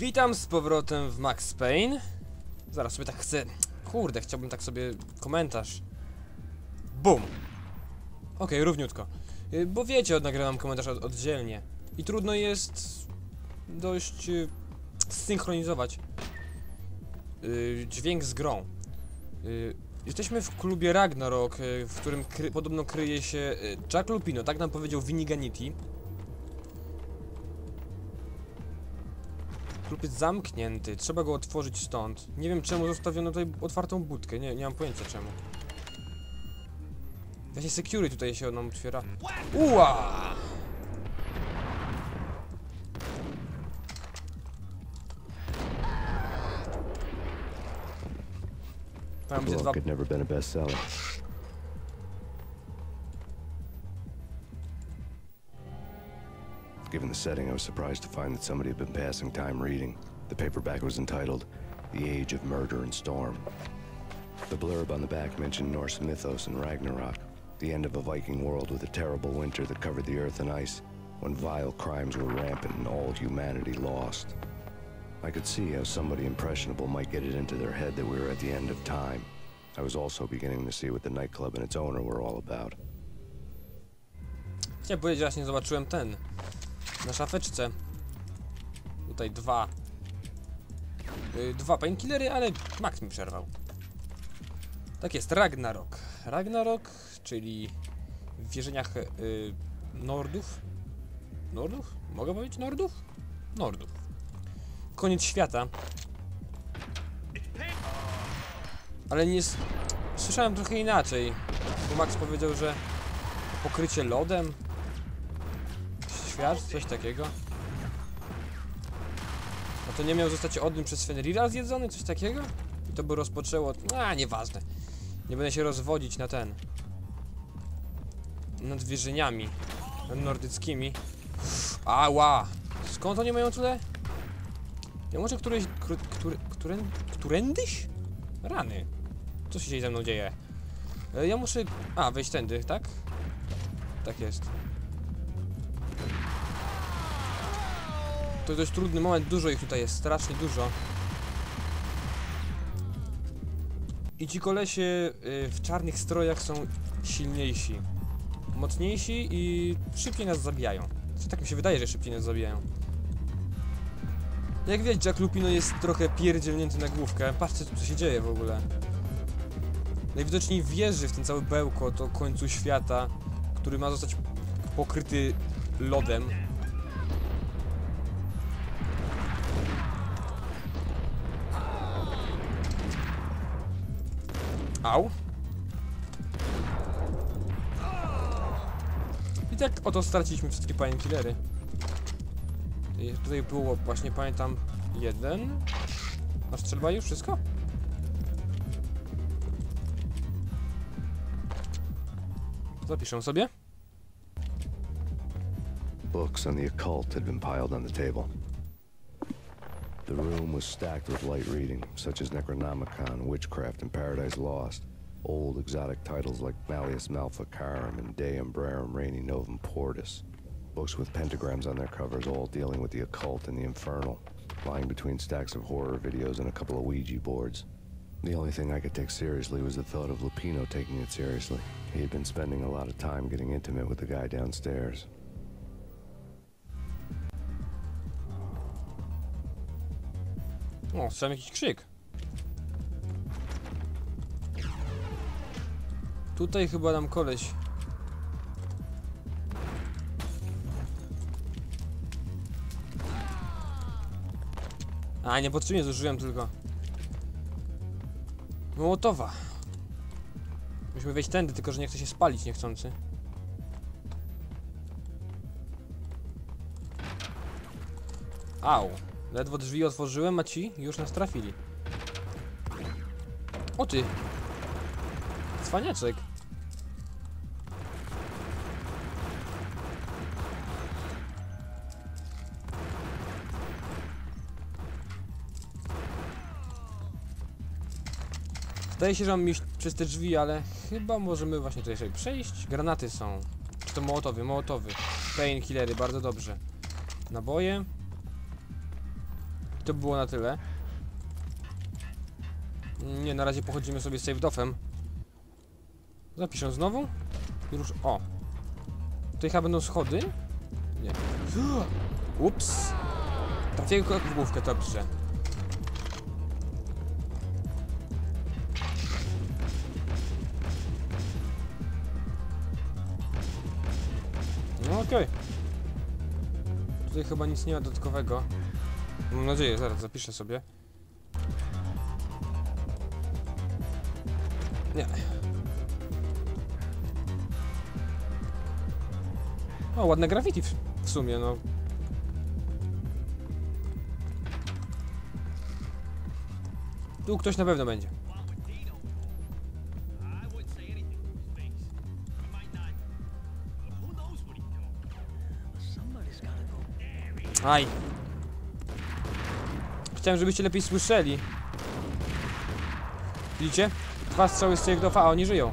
Witam z powrotem w Max Payne. Zaraz sobie tak chcę. Kurde, chciałbym tak sobie komentarz. Bum! Okej, równiutko. Y, Bo wiecie, nagrywam komentarz od, oddzielnie. I trudno jest dość y, zsynchronizować y, dźwięk z grą. Y, jesteśmy w klubie Ragnarok, w którym kry, podobno kryje się Jack Lupino, tak nam powiedział Viniganity. Klub jest zamknięty, trzeba go otworzyć stąd. Nie wiem czemu zostawiono tutaj otwartą budkę, nie, nie mam pojęcia czemu. Właśnie security tutaj się nam otwiera. Uła! Tam będzie dwa... Given the setting, I was surprised to find that somebody had been passing time reading. The paperback was entitled The Age of Murder and Storm. The blurb on the back mentioned Norse mythos and Ragnarok, the end of a Viking world with a terrible winter that covered the earth in ice, when vile crimes were rampant and all humanity lost. I could see how somebody impressionable might get it into their head that we were at the end of time. I was also beginning to see what the nightclub and its owner were all about. Chciałem powiedzieć, właśnie zobaczyłem ten. Na szafeczce. Tutaj dwa. Yy, dwa painkillery, ale Max mi przerwał. Tak jest, Ragnarok. Ragnarok, czyli w wierzeniach yy, Nordów. Nordów? Mogę powiedzieć Nordów? Nordów. Koniec świata. Ale nie... Słyszałem trochę inaczej. Bo Max powiedział, że pokrycie lodem. Coś takiego. A to nie miał zostać Odyn przez Fenrira zjedzony, coś takiego? I to by rozpoczęło... A, nieważne. Nie będę się rozwodzić na ten. Nad wierzeniami nordyckimi. Ała! Skąd oni mają tyle? Ja może któryś... Który, który, którę, którędyś? Rany. Co się dzisiaj ze mną dzieje? E, Ja muszę... A, wejść tędy, tak? Tak jest. To dość trudny moment, dużo ich tutaj jest, strasznie dużo. I ci kolesie y, w czarnych strojach są silniejsi, mocniejsi i szybciej nas zabijają. Tak mi się wydaje, że szybciej nas zabijają. Jak widać, Jack Lupino jest trochę pierdzielnięty na główkę. Patrzcie, co się dzieje w ogóle. Najwidoczniej wierzy w ten cały bełkot o końcu świata, który ma zostać pokryty lodem. Au. I tak oto straciliśmy wszystkie painkillery. Tutaj- było właśnie, pamiętam, jeden. Masz strzelba już? Wszystko? Zapiszę sobie. Books on the occult had been piled on the table. The room was stacked with light reading, such as Necronomicon, Witchcraft, and Paradise Lost. Old exotic titles like Malleus Malficarum and Deum Brerum Reini Novum Portus. Books with pentagrams on their covers, all dealing with the occult and the infernal, lying between stacks of horror videos and a couple of Ouija boards. The only thing I could take seriously was the thought of Lupino taking it seriously. He had been spending a lot of time getting intimate with the guy downstairs. O, słyszałem jakiś krzyk. Tutaj chyba nam koleś. A, niepotrzebnie zużyłem tylko. Mołotowa. Musimy wejść tędy, tylko że nie chce się spalić niechcący. Au. Ledwo drzwi otworzyłem, a ci już nas trafili. O ty! Cwaniaczek. Zdaje się, że mam iść przez te drzwi, ale chyba możemy właśnie tutaj przejść. Granaty są. Czy to mołotowy? Mołotowy. Painkillery, bardzo dobrze. Naboje. To było na tyle. Nie, na razie pochodzimy sobie z save dofem. Zapiszę znowu. I rusz... O! Tutaj chyba będą schody? Nie. Ups! Trafiłem go w główkę, dobrze. No okej. Tutaj chyba nic nie ma dodatkowego. Mam nadzieję, zaraz zapiszę sobie. Nie. O, ładne graffiti w, w sumie, no. Tu ktoś na pewno będzie. Aj. Chciałem, żebyście lepiej słyszeli. Widzicie? Dwa strzały z Sejgdofa, a oni żyją.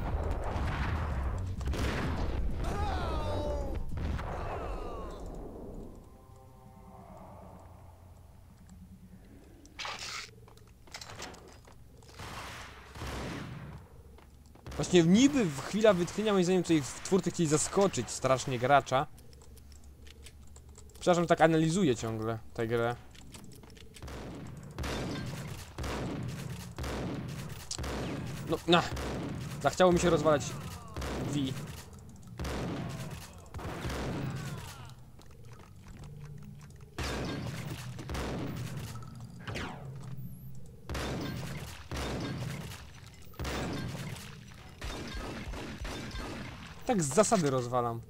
Właśnie niby w chwila wytchnienia moim zdaniem tutaj twórcy chcieli zaskoczyć strasznie gracza. Przepraszam, tak analizuję ciągle tę grę. No, na. Zachciało mi się rozwalać V. Tak z zasady rozwalam.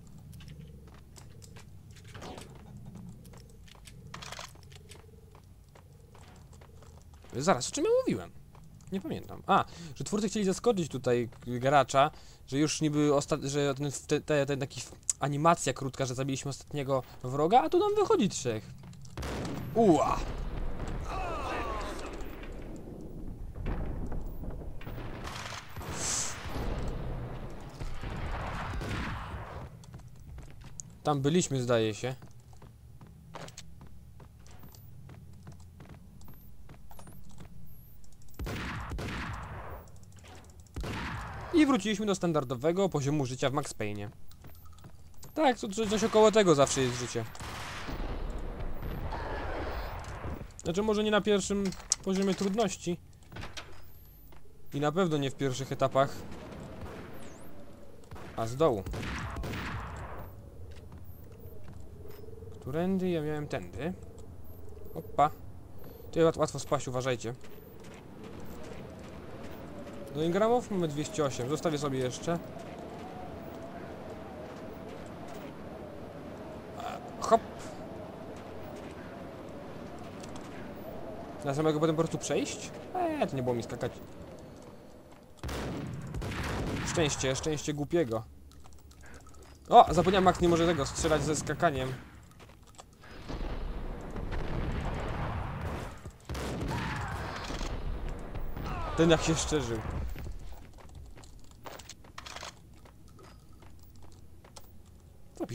Zaraz, o czym ja mówiłem? Nie pamiętam. A, że twórcy chcieli zaskoczyć tutaj gracza, że już niby że ten, te, te, ten taki animacja krótka, że zabiliśmy ostatniego wroga, a tu nam wychodzi trzech. Uła! Tam byliśmy, zdaje się. Wróciliśmy do standardowego poziomu życia w Max Payne. Tak, to, to coś około tego zawsze jest życie. Znaczy może nie na pierwszym poziomie trudności. I na pewno nie w pierwszych etapach. A z dołu. Którędy? Ja miałem tędy. Opa. Łat- łatwo spaść, uważajcie. Do ingramów mamy 208. Zostawię sobie jeszcze. E, Hop. Na samego potem po prostu przejść? Eee, to nie było mi skakać. Szczęście, szczęście głupiego. O, zapomniałem, Max nie może tego strzelać ze skakaniem. Ten jak się szczerzył.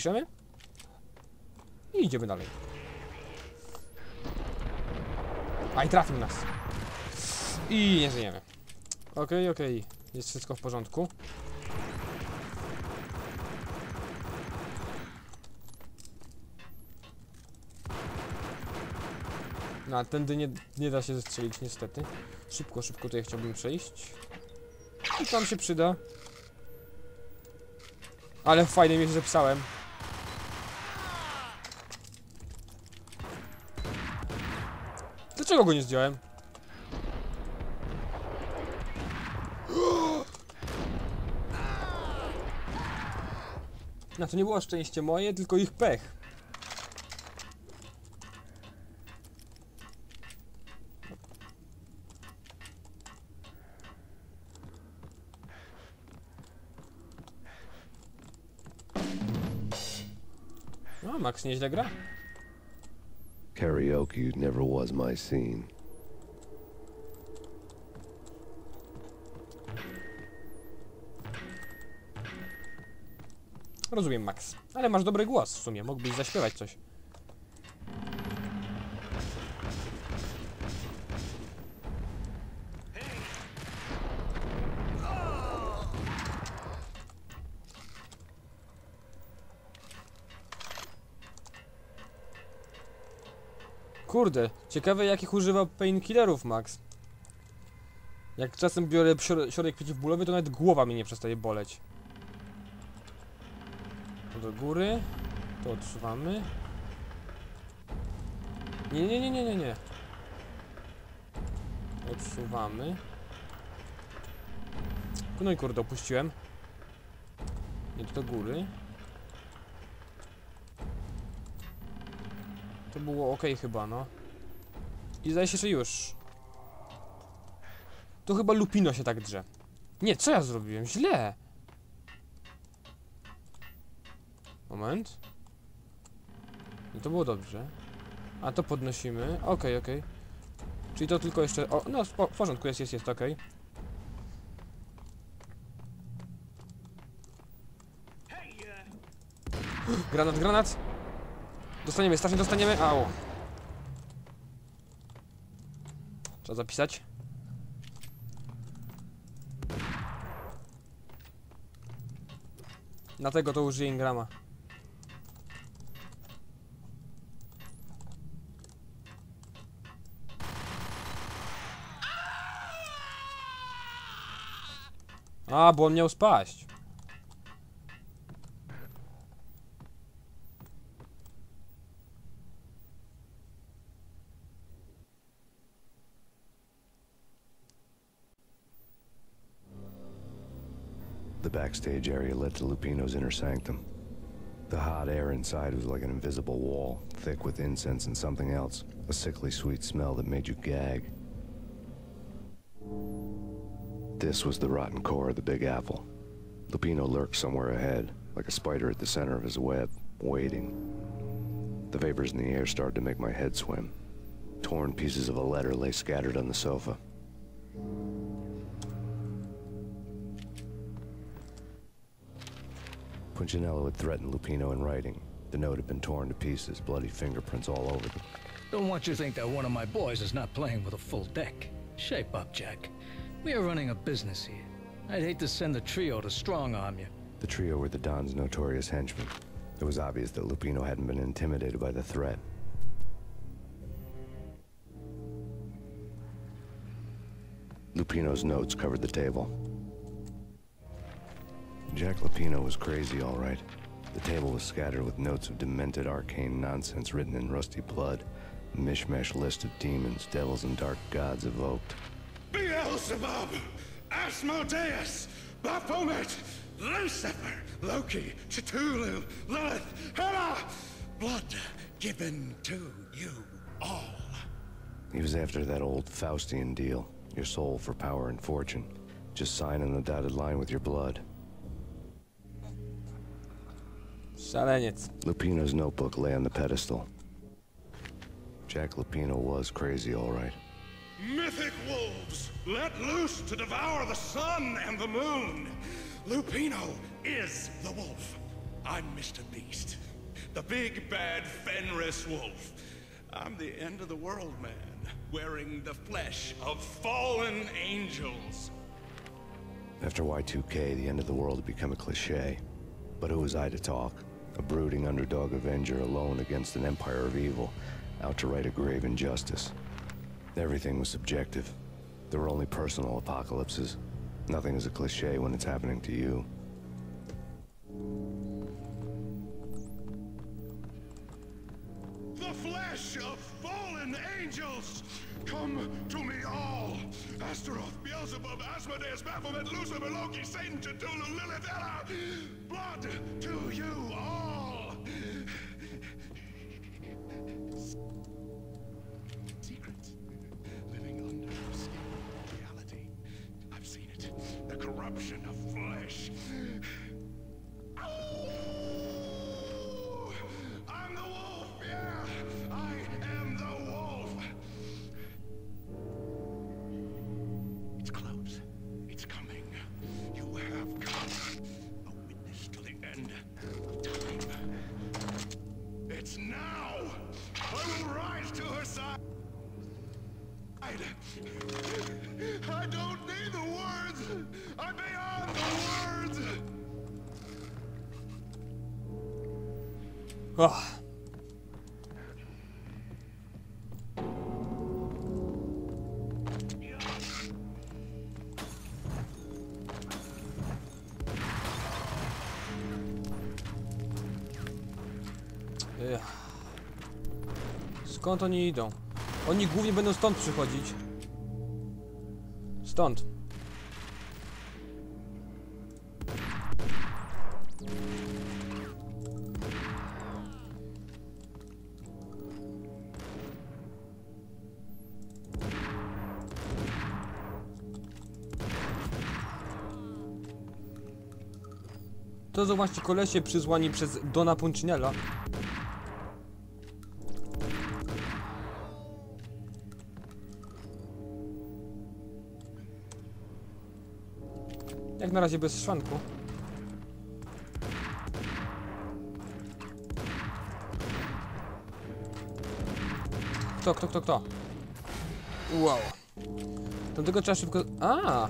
Zapiszemy. I idziemy dalej. Aj, trafił nas. I nie żyjemy. Okej, okej. Jest wszystko w porządku. No, a tędy nie, nie da się zestrzelić niestety. Szybko, szybko tutaj chciałbym przejść. I tam się przyda. Ale fajnie mnie się zapisałem. Dlaczego go nie zdjąłem? No to nie było szczęście moje, tylko ich pech. No, Max nieźle gra. Karaoke never was my scene. Rozumiem, Max. Ale masz dobry głos w sumie, mógłbyś zaśpiewać coś. Kurde, ciekawe jakich używa painkillerów Max. Jak czasem biorę środek przeciwbólowy, to nawet głowa mi nie przestaje boleć. To do góry. To odsuwamy. Nie, nie, nie, nie, nie, nie. Odsuwamy. No i kurde, opuściłem. Nie, to do góry. To było ok chyba, no. I zdaje się, że już. To chyba Lupino się tak drze. Nie, co ja zrobiłem? Źle! Moment. I to było dobrze. A to podnosimy. Okej, okej. Czyli to tylko jeszcze... O, no, w porządku, jest, jest, jest, okej. Uh, Granat, granat! Dostaniemy, strasznie dostaniemy. Au. Trzeba zapisać. Na tego to użyję Ingrama. A, bo on miał spaść. The backstage area led to Lupino's inner sanctum. The hot air inside was like an invisible wall, thick with incense and something else, a sickly sweet smell that made you gag. This was the rotten core of the Big Apple. Lupino lurked somewhere ahead, like a spider at the center of his web, waiting. The vapors in the air started to make my head swim. Torn pieces of a letter lay scattered on the sofa. Punchinello had threatened Lupino in writing. The note had been torn to pieces, bloody fingerprints all over them. Don't want you to think that one of my boys is not playing with a full deck. Shape up, Jack. We are running a business here. I'd hate to send the trio to strong arm you. The trio were the Don's notorious henchmen. It was obvious that Lupino hadn't been intimidated by the threat. Lupino's notes covered the table. Jack Lapino was crazy, all right. The table was scattered with notes of demented arcane nonsense written in rusty blood. A mishmash list of demons, devils, and dark gods evoked. Beelzebub, Asmodeus, Baphomet, Lucifer, Loki, Cthulhu, Lilith, Hela, blood given to you all. He was after that old Faustian deal. Your soul for power and fortune. Just sign on the dotted line with your blood. Szaleniec. Lupino's notebook lay on the pedestal. Jack Lupino was crazy, all right. Mythic wolves, let loose to devour the sun and the moon. Lupino is the wolf. I'm Mr. Beast, the big bad Fenris wolf. I'm the end of the world man, wearing the flesh of fallen angels. After Y2K, the end of the world had become a cliche. But who was I to talk? A brooding underdog avenger alone against an empire of evil, out to right a grave injustice. Everything was subjective. There were only personal apocalypses. Nothing is a cliche when it's happening to you. The flesh of fallen angels! Come to me all! Astaroth, Beelzebub, Asmodeus, Baphomet, Lucifer, Loki, Satan, Cthulhu, Lilith, Ella! Blood to you all! Oh. Skąd oni idą? Oni głównie będą stąd przychodzić. Stąd. To są właśnie kolesie przyzwani przez Dona Puncinella. Jak na razie bez szwanku. Kto, kto, kto, kto? Wow. Do tego trzeba szybko... A!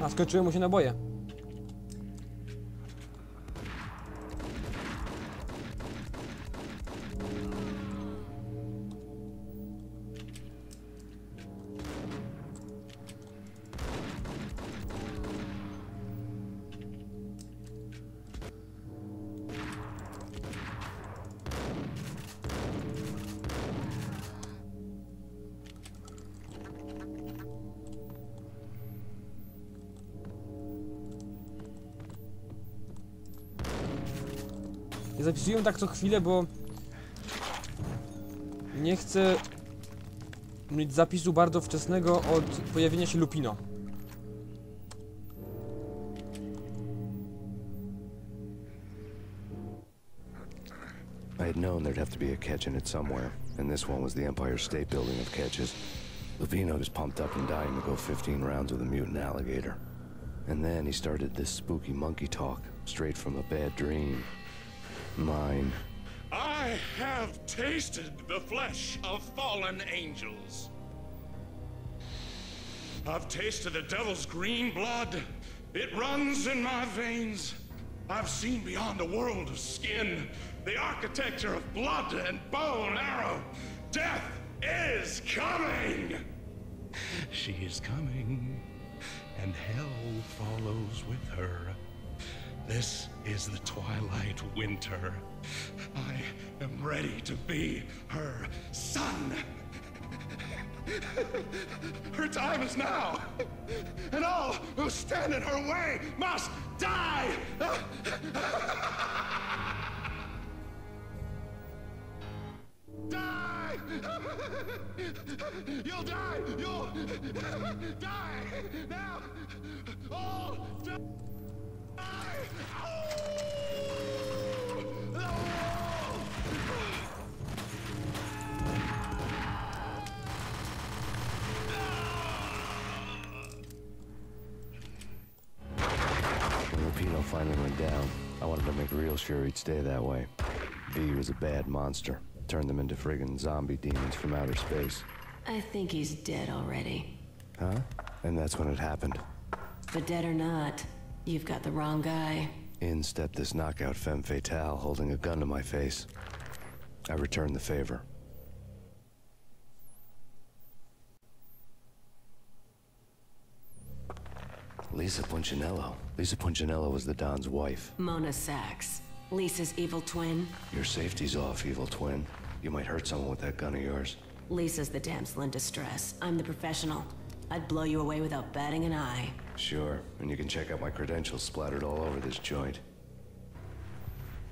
A, skończyły mu się naboje. Ja zapisuję tak co chwilę, bo nie chcę mieć zapisu bardzo wczesnego od pojawienia się Lupino. I had known there'd have to be a catch in it somewhere, and this one was the Empire State Building of catches. Lupino was pumped up and dying to go 15 rounds with a mutant alligator. And then he started this spooky monkey talk, straight from a bad dream. Mine. I have tasted the flesh of fallen angels. I've tasted the devil's green blood. It runs in my veins. I've seen beyond a world of skin the architecture of blood and bow and arrow. Death is coming! She is coming, and hell follows with her. This is the twilight winter. I am ready to be her son. Her time is now, and all who stand in her way must die! Die! You'll die! You'll die! Now! All die! When Lupino finally went down, I wanted to make real sure he'd stay that way. V was a bad monster. Turned them into friggin' zombie demons from outer space. I think he's dead already. Huh? And that's when it happened. But dead or not, you've got the wrong guy. In stepped this knockout femme fatale holding a gun to my face. I returned the favor. Lisa Punchinello. Lisa Punchinello was the Don's wife. Mona Sachs. Lisa's evil twin. Your safety's off, evil twin. You might hurt someone with that gun of yours. Lisa's the damsel in distress. I'm the professional. I'd blow you away without batting an eye. Sure, and you can check out my credentials splattered all over this joint.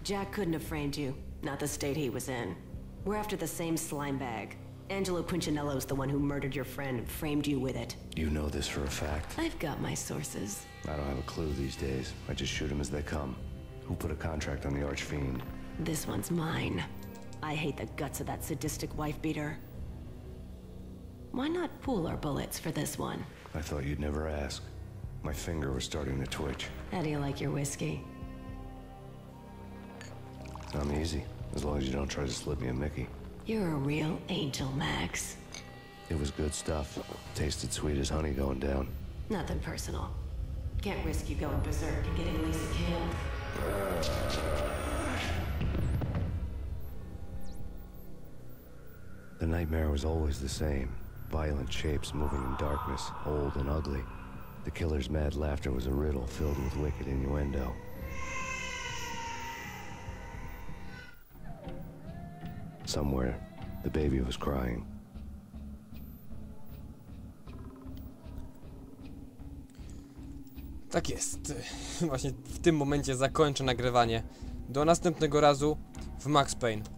Jack couldn't have framed you. Not the state he was in. We're after the same slime bag. Angelo Punchinello's the one who murdered your friend and framed you with it. You know this for a fact. I've got my sources. I don't have a clue these days. I just shoot 'em as they come. Who put a contract on the Archfiend? This one's mine. I hate the guts of that sadistic wife beater. Why not pool our bullets for this one? I thought you'd never ask. My finger was starting to twitch. How do you like your whiskey? I'm easy, as long as you don't try to slip me a Mickey. You're a real angel, Max. It was good stuff. Tasted sweet as honey going down. Nothing personal. Can't risk you going berserk and getting Lisa killed. The nightmare was always the same. Violent shapes moving in darkness, old and ugly. The killer's mad laughter was a riddle filled with wicked innuendo. Somewhere, the baby was crying. Tak jest. Właśnie w tym momencie zakończę nagrywanie. Do następnego razu w Max Payne.